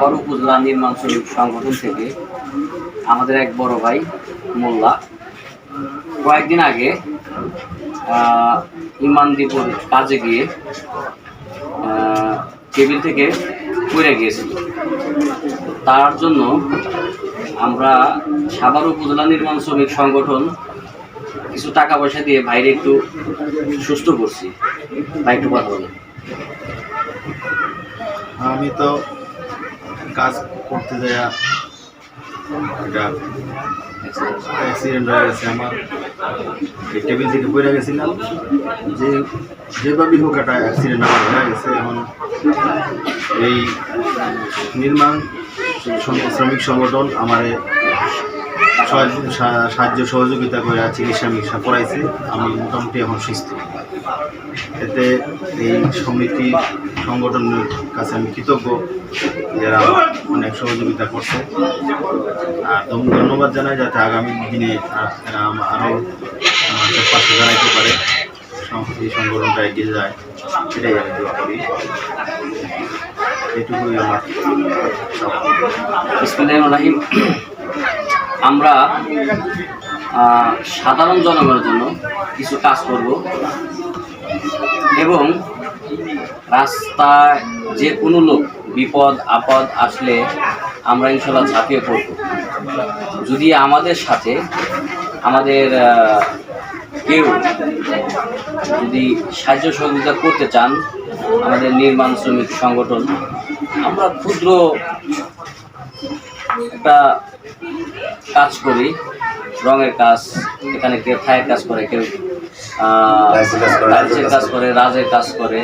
বড় উপজেলা নির্মাণ শ্রমিক সংগঠন থেকে আমাদের এক বড় ভাই, মোল্লা। কয়েকদিন আগে ইমানদীপুর কাজে গিয়ে টেবিল থেকে পড়ে গিয়েছিল। তার জন্য আমরা সাভার উপজেলা নির্মাণ শ্রমিক সংগঠন কিছু টাকা পয়সা দিয়ে ভাইরে একটু সুস্থ করছি। ভাই, একটু কথা বলেন। আমি তো কাজ করতে যাইয়া এটা অ্যাক্সিডেন্ট হয়ে গেছে আমার। এই টেবিল থেকে পড়ে গেছিলাম। যে, যেভাবেই হোক একটা অ্যাক্সিডেন্ট আমার হয়ে গেছে। এখন এই নির্মাণ শ্রমিক সংগঠন আমার সাহায্য সহযোগিতা করে চিকিৎসা মিকিৎসা করাইছে। আমি মোটামুটি এখন সুস্থ। এতে এই সমিতি সংগঠনের কাছে আমি কৃতজ্ঞ, যারা অনেক সহযোগিতা করছে। আর ধন্য- ধন্যবাদ জানাই যাতে আগামী দিনে এরা আরও পাশে দাঁড়াইতে পারে। এই সংগঠনটা এগিয়ে যায়, সেটাই আমি দোয়া করি। এটুকুই আমার আমরা সাধারণ জনগণের জন্য কিছু কাজ করব। এবং রাস্তায় যে কোনো লোক বিপদ, আপদ আসলে আমরা ইনশাল্লাহ ঝাঁপিয়ে পড়ব। যদি আমাদের সাথে, আমাদের কেউ যদি সাহায্য সহযোগিতা করতে চান, আমাদের নির্মাণ শ্রমিক সংগঠন, আমরা ক্ষুদ্র একটা কাজ করি, রঙের কাজ, এখানে কেউ থায়ের কাজ করে, কেউ আহ, কাজ করে, রাজের কাজ করে।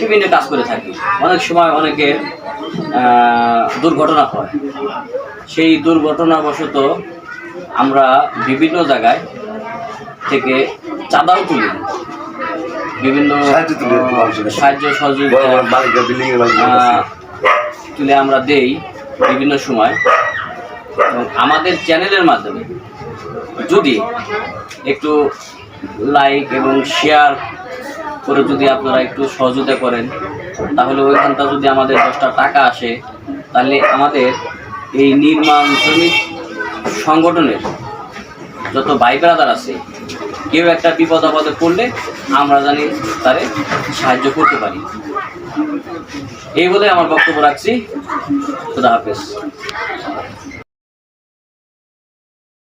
বিভিন্ন কাজ করে থাকি। অনেক সময় অনেকের দুর্ঘটনা হয়। সেই দুর্ঘটনাবশত আমরা বিভিন্ন জায়গায় থেকে চাঁদাও তুলি। বিভিন্ন সাহায্য সহযোগিতা তুলে আমরা দেই বিভিন্ন সময়। আমাদের চ্যানেলের মাধ্যমে যদি একটু লাইক এবং শেয়ার করে যদি আপনারা একটু সহযোগিতা করেন, তাহলে ওইখানটা যদি আমাদের দশটা টাকা আসে, তাহলে আমাদের এই নির্মাণ শ্রমিক সংগঠনের যত ভাই ব্রাদার আছে, কেউ একটা বিপদ আপদে পড়লে আমরা জানি তারে সাহায্য করতে পারি। এই বলে আমার বক্তব্য রাখছি। খুদা হাফেজ।